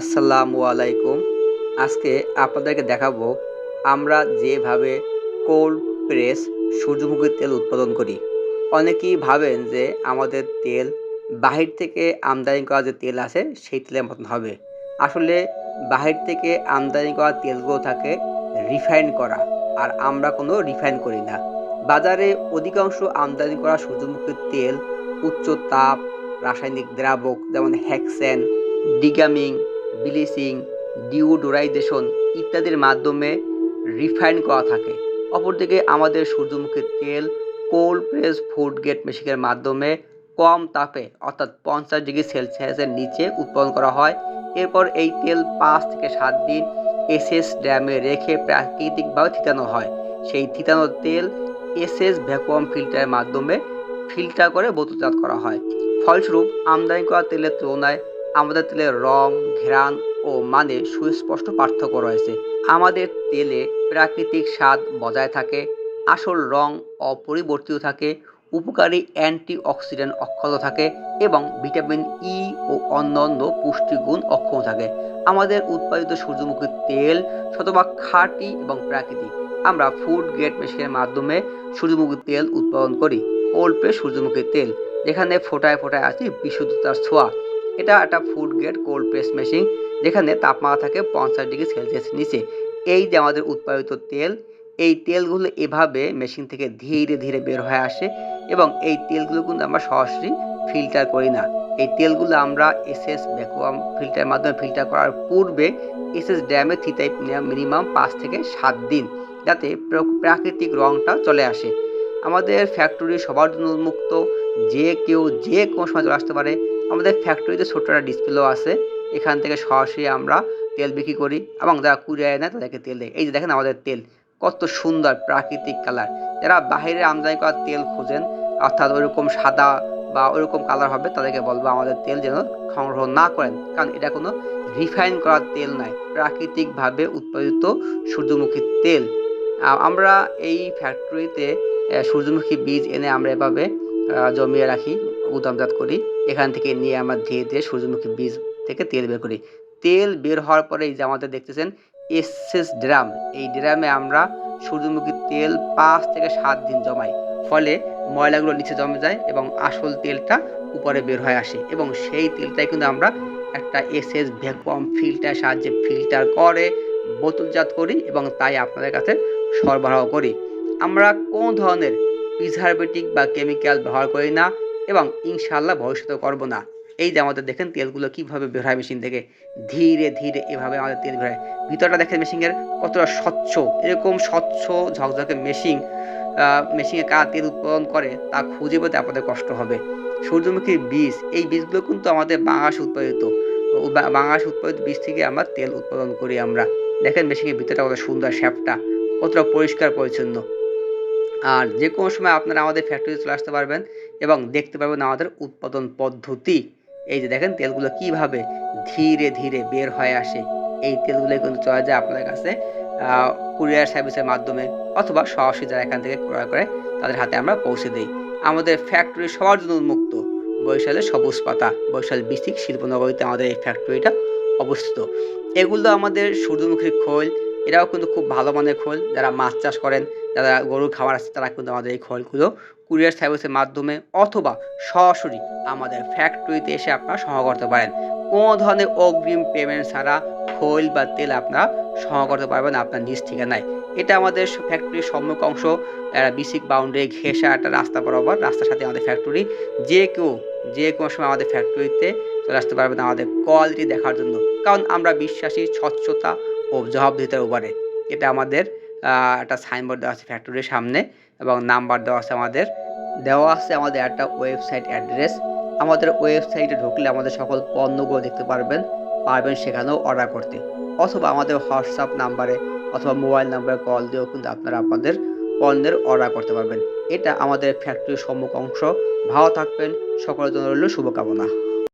আসসালামু আলাইকুম। আজকে আপনাদেরকে দেখাবো আমরা যেভাবে কোল্ড প্রেস সূর্যমুখী তেল উৎপাদন করি। অনেকেই ভাবেন যে আমাদের তেল বাহির থেকে আমদানি করা যে তেল আছে, সেই তেলের মতন হবে। আসলে বাহির থেকে আমদানি করা তেলগুলো থাকে রিফাইন করা, আর আমরা কোনো রিফাইন করি না। বাজারে অধিকাংশ আমদানি করা সূর্যমুখীর তেল উচ্চ তাপ, রাসায়নিক দ্রাবক যেমন হ্যাক্সেন, ডিগামিং ব্লিচিং, ডিওডোরাইজেশন ইত্যাদির মাধ্যমে রিফাইন করা থাকে। অপরদিকে আমাদের সূর্যমুখীর তেল, কোল্ড প্রেস ফুড গেট মেশিনের মাধ্যমে কম তাপে, অর্থাৎ পঞ্চাশ ডিগ্রি সেলসিয়াসের নিচে উৎপাদন করা হয়। এরপর এই তেল পাঁচ থেকে সাত দিন এসএস ড্যামে রেখে প্রাকৃতিকভাবে থিতানো হয়। সেই থিতানো তেল এসএস ভ্যাকুয়াম ফিল্টারের মাধ্যমে ফিল্টার করে বোতলজাত করা হয়। ফলস্বরূপ, আমদানি করা তেলের তুলনায় আমাদের তেলের রং, ঘ্রাণ ও মানে সুস্পষ্ট পার্থক্য রয়েছে। আমাদের তেলে প্রাকৃতিক স্বাদ বজায় থাকে, আসল রং অপরিবর্তিত থাকে, উপকারী অ্যান্টি অক্সিডেন্ট অক্ষত থাকে এবং ভিটামিন ই ও অন্যান্য পুষ্টিগুণ অক্ষম থাকে। আমাদের উৎপাদিত সূর্যমুখী তেল শতভাগ খাঁটি এবং প্রাকৃতিক। আমরা ফুড গ্রেড মেশিনের মাধ্যমে সূর্যমুখী তেল উৎপাদন করি, অল্পে সূর্যমুখী তেল, যেখানে ফোটায় ফোটায় আছে বিশুদ্ধতার ছোঁয়া। এটা একটা food grade cold press machine যেখানে তাপমাত্রা থাকে পঞ্চাশ ডিগ্রি সেলসিয়াস নিচে। এই যে আমাদের উৎপাদিত তেল, এই তেলগুলো এভাবে মেশিন থেকে ধীরে ধীরে বের হয়ে আসে এবং এই তেলগুলো কিন্তু আমরা সরাসরি ফিল্টার করি না। এই তেলগুলো আমরা এসএস ভ্যাকুয়াম ফিল্টারের মাধ্যমে ফিল্টার করার পূর্বে এসএস ড্যামে থিতাই মিনিমাম পাঁচ থেকে সাত দিন, যাতে প্র- প্রাকৃতিক রঙটা চলে আসে। আমাদের ফ্যাক্টরি সবার জন্য উন্মুক্ত, যে কেউ যে কোনো সময় চলে আসতে পারে। আমাদের ফ্যাক্টরিতে ছোট্ট একটা ডিসপ্লেও আছে। এখান থেকে সরাসরি আমরা তেল বিক্রি করি এবং যারা কুরিয়ারে নেয় তাদেরকে তেল দেয়। এই যে দেখেন আমাদের তেল, কত সুন্দর প্রাকৃতিক কালার যারা বাইরে আমদানি করা তেল খোঁজেন, অর্থাৎ ওইরকম সাদা বা ওইরকম কালার হবে, তাদেরকে বলব আমাদের তেল যেন সংগ্রহ না করেন। কারণ এটা কোনো রিফাইন করা তেল নয়, প্রাকৃতিকভাবে উৎপাদিত সূর্যমুখী তেল। আমরা এই ফ্যাক্টরিতে সূর্যমুখী বীজ এনে আমরা এভাবে জমিয়ে রাখি। গুদামজাত করি, এখান থেকে নিয়ে আমরা ধীরে ধীরে সূর্যমুখী বীজ থেকে তেল বের করি। তেল বের হওয়ার পরে এই যে আমাদের দেখতেছেন, এসএস ড্রাম, এই ড্রামে আমরা সূর্যমুখী তেল পাঁচ থেকে সাত দিন জমাই। ফলে ময়লাগুলো নিচে জমে যায় এবং আসল তেলটা উপরে বের হয়ে আসে এবং সেই তেলটাই কিন্তু আমরা একটা এসএস ভ্যাকুয়াম ফিল্টার সাহায্যে ফিল্টার করে বোতলজাত করি এবং তাই আপনাদের কাছে সরবরাহ করি। আমরা কোন ধরনের প্রিজারভেটিভ বা কেমিক্যাল ব্যবহার করি না। এবং ইনশাল্লাহ ভবিষ্যতে করব না। এই যে আমাদের দেখেন তেলগুলো কীভাবে বের হয় মেশিন থেকে। ধীরে ধীরে এভাবে আমাদের তেল বের হয়। ভিতরটা দেখেন মেশিনের কতটা স্বচ্ছ, এরকম স্বচ্ছ ঝকঝকে মেশিন মেশিনে কারা তেল উৎপাদন করে তা খুঁজে পেতে আপনাদের কষ্ট হবে। সূর্যমুখীর বীজ, এই বীজগুলো কিন্তু আমাদের বাংলাদেশ উৎপাদিত। বাংলাদেশ উৎপাদিত বীজ থেকে আমরা তেল উৎপাদন করি আমরা। দেখেন মেশিনের ভিতরটা কত সুন্দর শ্যাপটা, কতটা পরিষ্কার পরিচ্ছন্ন। আর যে কোনো সময় আপনারা আমাদের ফ্যাক্টরিতে চলে আসতে পারবেন। এবং দেখতে পারবেন আমাদের উৎপাদন পদ্ধতি। এই যে দেখেন, তেলগুলো কীভাবে ধীরে ধীরে বের হয়ে আসে। এই তেলগুলো কিন্তু চলে যায় আপনাদের কাছে কুরিয়ার সার্ভিসের মাধ্যমে অথবা সরাসরি যারা এখান থেকে ক্রয় করে, তাদের হাতে আমরা পৌঁছে দিই। আমাদের ফ্যাক্টরি সবার জন্য উন্মুক্ত। বরিশালের সবুজ পাতা, বরিশাল বিসিক শিল্পনগরীতে আমাদের এই ফ্যাক্টরিটা অবস্থিত। এগুলো আমাদের সূর্যমুখীর খোল এরাও কিন্তু খুব ভালো মানের খোল। যারা মাছ চাষ করেন, যারা গরুর খাবার আছে, তারা কিন্তু আমাদের এই খোলগুলো কুরিয়ার সার্ভিসের মাধ্যমে অথবা সরাসরি আমাদের ফ্যাক্টরিতে এসে আপনারা সংগ্রহ করতে পারেন। কোনো ধরনের অগ্রিম পেমেন্ট ছাড়া খোল বা তেল আপনারা সংগ্রহ করতে পারবেন আপনার নিজ ঠিকানায়। এটা আমাদের ফ্যাক্টরির সম্মুখ অংশ বিসিক বাউন্ডারি ঘেঁষা একটা রাস্তা বরাবর, রাস্তার সাথে আমাদের ফ্যাক্টরি যে কেউ, যে কোনো সময় আমাদের ফ্যাক্টরিতে চলে আসতে পারবেন আমাদের কোয়ালিটি দেখার জন্য। কারণ আমরা বিশ্বাসী, স্বচ্ছতা জবাবদিহিতার উপরে এটা আমাদের একটা সাইনবোর্ড দেওয়া আছে ফ্যাক্টরির সামনে এবং নাম্বার দেওয়া আছে আমাদের। দেওয়া আছে আমাদের একটা ওয়েবসাইট অ্যাড্রেস আমাদের ওয়েবসাইটে ঢুকলে আমাদের সকল পণ্যগুলো দেখতে পারবেন পারবেন সেখানেও অর্ডার করতে। অথবা আমাদের হোয়াটসঅ্যাপ নাম্বারে অথবা মোবাইল নাম্বারে কল দিয়েও কিন্তু আপনারা আপনাদের পণ্যের অর্ডার করতে পারবেন। এটা আমাদের ফ্যাক্টরির সম্মুখ অংশ। ভালো থাকবেন, সকলের জন্য রইল শুভকামনা।